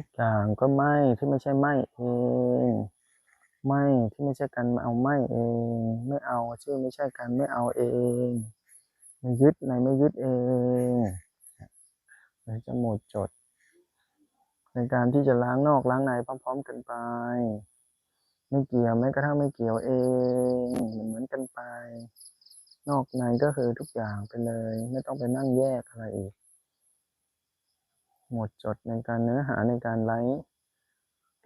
ทุกอย่างก็ไม่ที่ไม่ใช่ไม่เองไม่ที่ไม่ใช่การมาเอาไม่เอง ไม่เอาชื่อไม่ใช่การไม่เอาเองไม่ยึดในไม่ยึดเองเลยจะหมดจด ในการที่จะล้างนอกล้างในพร้อม ๆ กันไป ไม่เกี่ยวแม้กระทั่งไม่เกี่ยวเองเหมือนเหมือนกันไป นอกในก็คือทุกอย่างไปเลย ไม่ต้องไปนั่งแยกอะไรอีก หมดจดในการเนื้อหาในการไลฟ์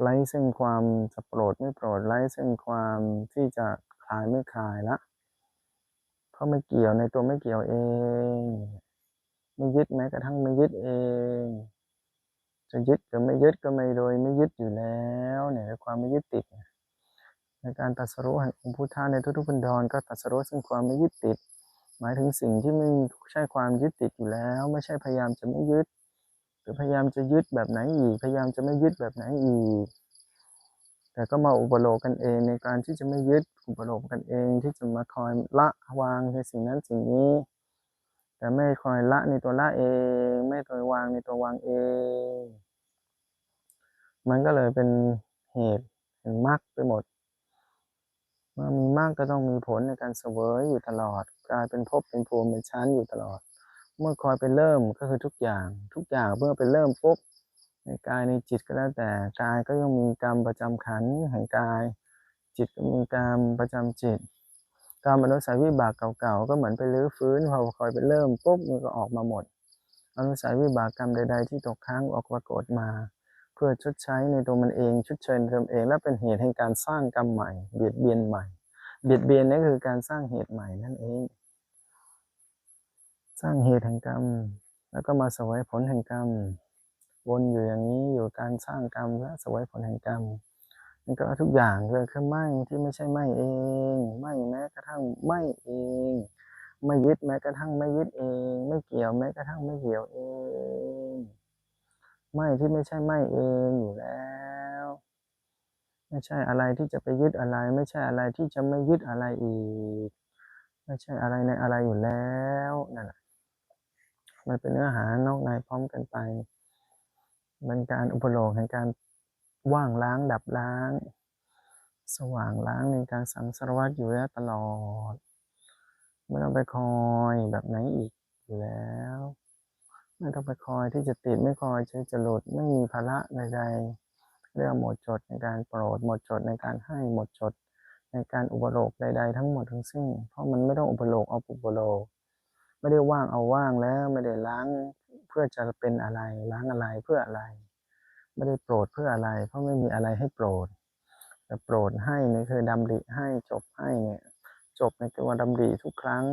ไลฟ์ซึ่งความจะโปรดไม่โปรดไลฟ์ซึ่งความที่จะคลายไม่คลายละเพราะไม่เกี่ยวในตัวไม่เกี่ยวเอง ไม่ยึดแม้กระทั่งไม่ยึดเอง จะยึดหรือไม่ยึดก็ไม่โดยไม่ยึดอยู่แล้วเนี่ยความไม่ยึดติด ในการตัสรู้แห่งองค์พุทธะในทุกๆบันดรก็ตัสรู้ซึ่งความไม่ยึดติด หมายถึงสิ่งที่ไม่ใช่ความยึดติดอยู่แล้ว ไม่ใช่พยายามจะไม่ยึด พยายามจะยึดแบบไหนอีก พยายามจะไม่ยึดแบบไหนอีก แต่ก็มาอุปโลกกันเองในการที่จะไม่ยึดอุปโลกกันเองที่จะมาคอยละวางในสิ่งนั้นสิ่งนี้ แต่ไม่คอยละในตัวละเอง ไม่ตัววางในตัววางเอง มันก็เลยเป็นเหตุแห่งมรรคไปหมด เมื่อมีมากก็ต้องมีผลในการเสวยอยู่ตลอด กลายเป็นภพเป็นภูมิเป็นชั้นอยู่ตลอด เมื่อคอยไปเริ่มก็คือทุกอย่าง ทุกอย่างเมื่อไปเริ่มปุ๊บในกายในจิตก็แล้วแต่กายก็ยังมีกรรมประจำขันแห่งกาย จิตก็มีกรรมประจำจิตกรรมอนุสัยวิบากเก่าๆก็เหมือนไปรื้อฟื้นพอคอยไปเริ่มปุ๊บมันก็ออกมาหมด อนุสัยวิบากกรรมใด ๆ ที่ตกค้างออกปรากฏมา เพื่อชดใช้ในตัวมันเองชดเชยในตัวเอง และเป็นเหตุแห่งการสร้างกรรมใหม่เบียดเบียนใหม่เบียดเบียนนี่คือการสร้างเหตุใหม่นั่นเอง สร้างเหตุแห่งกรรม แล้วก็มาสวยผลแห่งกรรม วนอยู่อย่างนี้อยู่การสร้างกรรมและสวยผลแห่งกรรมนี่ก็ทุกอย่างเลยคือไม่ที่ไม่ใช่ไม่เองไม่แม้กระทั่งไม่เอง ไม่ยึดแม้กระทั่งไม่ยึดเอง ไม่เกี่ยวแม้กระทั่งไม่เกี่ยวเอง ไม่ที่ไม่ใช่ไม่เองอยู่แล้ว ไม่ใช่อะไรที่จะไปยึดอะไร ไม่ใช่อะไรที่จะไม่ยึดอะไรอีก ไม่ใช่อะไรในอะไรอยู่แล้วนั่นแหละ มันเป็นเนื้อหานอกในพร้อมกันไป มันการอุปโลกแห่งการว่างล้างดับล้าง สว่างล้างในการสังสารวัตรอยู่แล้วตลอด ไม่ต้องไปคอยแบบไหนอีกอยู่แล้ว ไม่ต้องไปคอยที่จะติดไม่คอยที่จะหลุดไม่มีภาระใดๆเรื่องหมดจดในการโปรดหมดจดในการให้หมดจดในการอุปโลกใด ๆ ทั้งหมดทั้งสิ้น เพราะมันไม่ต้องอุปโลกเอาอุปโลก ไม่ได้ว่างเอาว่างแล้ว ไม่ได้ล้างเพื่อจะเป็นอะไร ล้างอะไรเพื่ออะไร ไม่ได้โปรดเพื่ออะไร เพราะไม่มีอะไรให้โปรดแต่โปรดให้นี่คือดำริให้จบให้เนี่ย จบในตัวดำริทุกครั้ง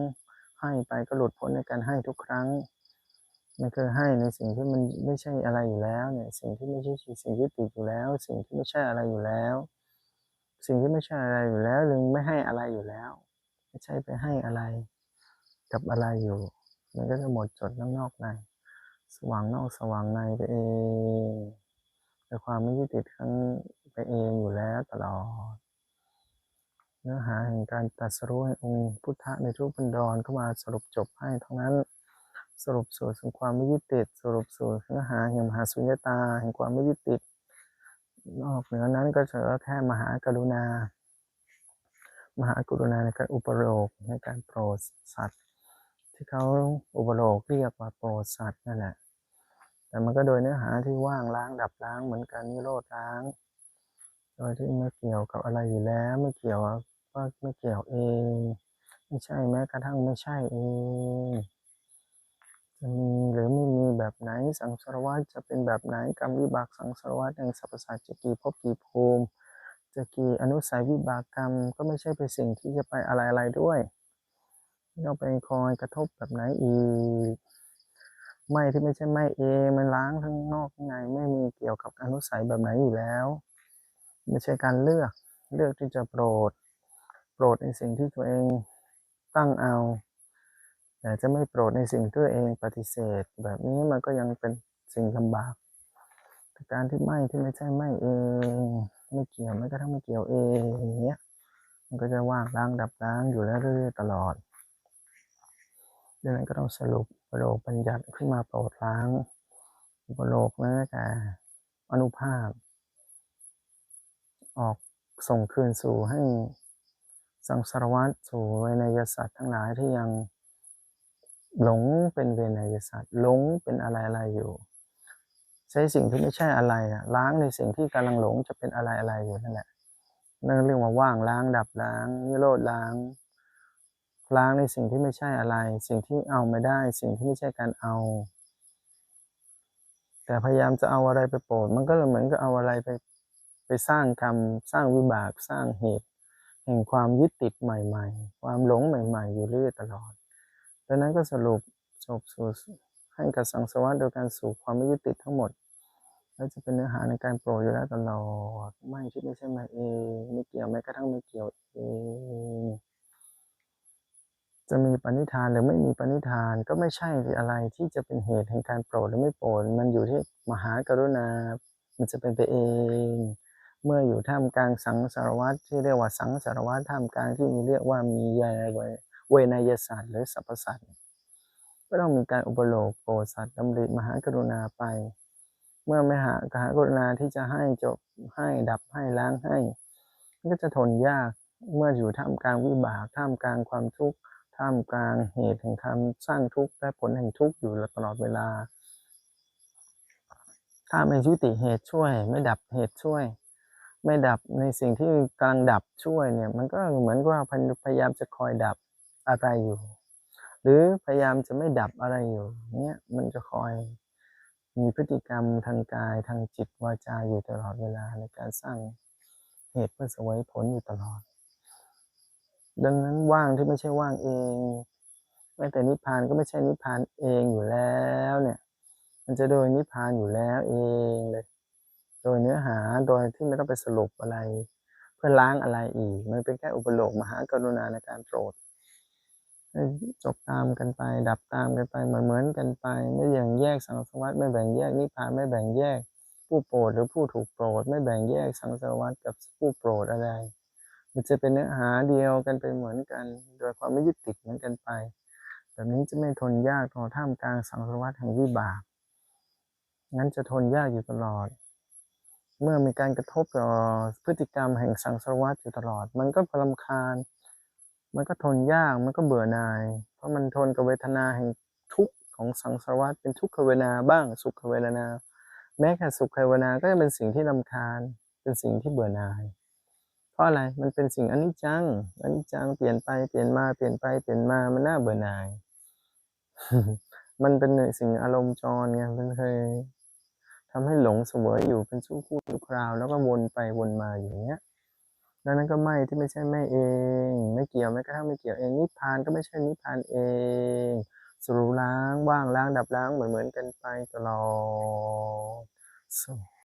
ให้ไปก็หลุดพ้นในการให้ทุกครั้งไม่คือให้ในสิ่งที่มันไม่ใช่อะไรอยู่แล้วเนี่ย สิ่งที่ไม่ใช่สิ่งที่ติดอยู่แล้ว สิ่งที่ไม่ใช่อะไรอยู่แล้ว สิ่งที่ไม่ใช่อะไรอยู่แล้วหรือไม่ให้อะไรอยู่แล้ว ไม่ใช่ไปให้อะไร กับอะไรอยู่ มันก็จะหมดจดนอกนอกใน สว่างนอกสว่างในไปเองแต่ความไม่ยึดติดทั้งไปเองอยู่แล้วตลอด เนื้อหาแห่งการตรัสรู้ให้องค์พุทธะในทุกบันดรเข้ามาสรุปจบให้ทั้งนั้นสรุปสู่ถึงความไม่ยึดติด สรุปสู่เนื้อหาแห่งมหาสุญญตาแห่งความไม่ยึดติด นอกเหนือนั้นก็จะแค่มหากรุณา มหากรุณาในการอุปโลกในการโปรดสัตว์ ที่เขาอุปโลกเรียกว่าโปรดสัตว์นั่นแหละ แต่มันก็โดยเนื้อหาที่ว่างล้างดับล้างเหมือนกันนิโรธล้าง โดยที่ไม่เกี่ยวกับอะไรอยู่แล้วไม่เกี่ยวว่าไม่เกี่ยวเอง ไม่ใช่แม้กระทั่งไม่ใช่เองจะมีหรือไม่มีแบบไหนสังสารวัฏจะเป็นแบบไหนกรรมวิบากสังสารวัฏแห่งสรรพสัตว์จะกี่ภพกี่ภูมิจะกี่อนุสัยวิบากกรรมก็ไม่ใช่เป็นสิ่งที่จะไปอะไรอะไรด้วย ไม่องไปคอยกระทบแบบไหนอีกไม่ที่ไม่ใช่ไม่เองมันล้างทั้งนอกทั้งในไม่มีเกี่ยวกับอนุสัยแบบไหนอยู่แล้ว ไม่ใช่การเลือกเลือกที่จะโปรด โปรดในสิ่งที่ตัวเองตั้งเอา แต่จะไม่โปรดในสิ่งที่ตัวเองปฏิเสธ แบบนี้มันก็ยังเป็นสิ่งลำบากการที่ไม่ที่ไม่ใช่ไม่เองไม่เกี่ยวไม่กระทั่งไม่เกี่ยวเองอย่างเงี้ยมันก็จะว่างล้างดับล้างอยู่แล้วเรื่อยๆตลอด ดังนั้นก็ต้องสรุปประโลกบัญญัติขึ้นมาโปรดล้างอุโลกแม้แต่อนุภาพ ออกส่งคืนสู่ให้สังสารวัตรสู่เวนยสัตว์ทั้งหลายที่ยังหลงเป็นเวนยสัตว์หลงเป็นอะไรอะไรอยู่ ใช้สิ่งที่ไม่ใช่อะไรอะล้างในสิ่งที่กำลังหลงจะเป็นอะไรอะไรอยู่นั่นแหละนั่นเรียกว่าว่างล้างดับล้างนิโรธล้าง ล้างในสิ่งที่ไม่ใช่อะไร สิ่งที่เอาไม่ได้ สิ่งที่ไม่ใช่การเอา แต่พยายามจะเอาอะไรไปโปรด มันก็เลยเหมือนกับเอาอะไรไปไปสร้างกรรม สร้างวิบาก สร้างเหตุ แห่งความยึดติดใหม่ ๆ ความหลงใหม่ ๆ อยู่เรื่อยตลอดดังนั้นก็สรุปจบสู่ให้กับสังสารวัตโดยการสู่ความไม่ยึดติดทั้งหมดแล้วจะเป็นเนื้อหาในการโปรดอยู่แล้วตลอด ไม่ที่ไม่ใช่มาเอง ไม่เกี่ยวแม้กระทั่งไม่เกี่ยวเอง จะมีปณิธานหรือไม่มีปณิธานก็ไม่ใช่อะไรที่จะเป็นเหตุแห่งการโปรดหรือไม่โปรดมันอยู่ที่มหากรุณา มันจะเป็นไปเอง เมื่ออยู่ท่ามกลางสังสารวัตรที่เรียกว่าสังสารวัตรท่ามกลางที่มีเรียกว่ามียาเวนยศาสตร์หรือสรรพสัตว์ก็ต้องมีการอุปโลกโปรดสัตว์ดำริมหากรุณาไป เมื่อไม่หากรุณาที่จะให้จบให้ดับให้ล้างให้ก็จะทนยากเมื่ออยู่ท่ามกลางวิบากท่ามกลางความทุกข์ ท่ามกลางเหตุแห่งการสร้างทุกข์และผลแห่งทุกข์อยู่ตลอดเวลา ถ้าไม่ยุติเหตุช่วย ไม่ดับเหตุช่วย ไม่ดับในสิ่งที่กำลังดับช่วยเนี่ย มันก็เหมือนว่าพยายามจะคอยดับอะไรอยู่ หรือพยายามจะไม่ดับอะไรอยู่เนี่ยมันจะคอยมีพฤติกรรมทางกายทางจิตวาจาอยู่ตลอดเวลาในการสร้างเหตุเพื่อสวยผลอยู่ตลอด ดังนั้นว่างที่ไม่ใช่ว่างเองแม้แต่นิพพานก็ไม่ใช่นิพพานเองอยู่แล้วเนี่ย มันจะโดยนิพพานอยู่แล้วเองเลย โดยเนื้อหาโดยที่ไม่ต้องไปสรุปอะไร เพื่อล้างอะไรอีก มันเป็นแค่อุปโลกมหากรุณาในการโปรดจบตามกันไป ดับตามกันไปเหมือนเหมือนกันไป ไม่แบ่งแยกสังสารวัฏไม่แบ่งแยกนิพพานไม่แบ่งแยก ผู้โปรดหรือผู้ถูกโปรด ไม่แบ่งแยกสังสารวัฏกับผู้โปรดอะไร มันจะเป็นเนื้อหาเดียวกันไปเหมือนกัน โดยความไม่ยึดติดเหมือนกันไป แบบนี้จะไม่ทนยากต่อท่ามกลางสังสารวัฏแห่งวิบากงั้นจะทนยากอยู่ตลอด เมื่อมีการกระทบต่อพฤติกรรมแห่งสังสารวัฏอยู่ตลอด มันก็พลำคาญ มันก็ทนยาก มันก็เบื่อหน่าย เพราะมันทนกับเวทนาแห่งทุกข์ของสังสารวัฏเป็นทุกขเวทนาบ้าง สุขเวทนา แม้แค่สุขเวทนาก็จะเป็นสิ่งที่ลำคาญ เป็นสิ่งที่เบื่อหน่าย ราะอะไร มันเป็นสิ่งอนิจจังอนิจจังเปลี่ยนไปเปลี่ยนมาเปลี่ยนไปเปลี่ยนมา มันน่าเบื่อหน่าย มันเป็นสิ่งอารมณ์จรไง มันเคยทำให้หลงเสวยอยู่เป็นชั่วคู่ชั่วคราว แล้วก็วนไปวนมาอย่างเงี้ยดังนั้นก็ไม่ที่ไม่ใช่ไม่เอง ไม่เกี่ยวแม้กระทั่งไม่เกี่ยวเองนิพพานก็ไม่ใช่นิพพานเองสรุล้างว่างล้างดับล้างเหมือนเหมือนกันไปตลอด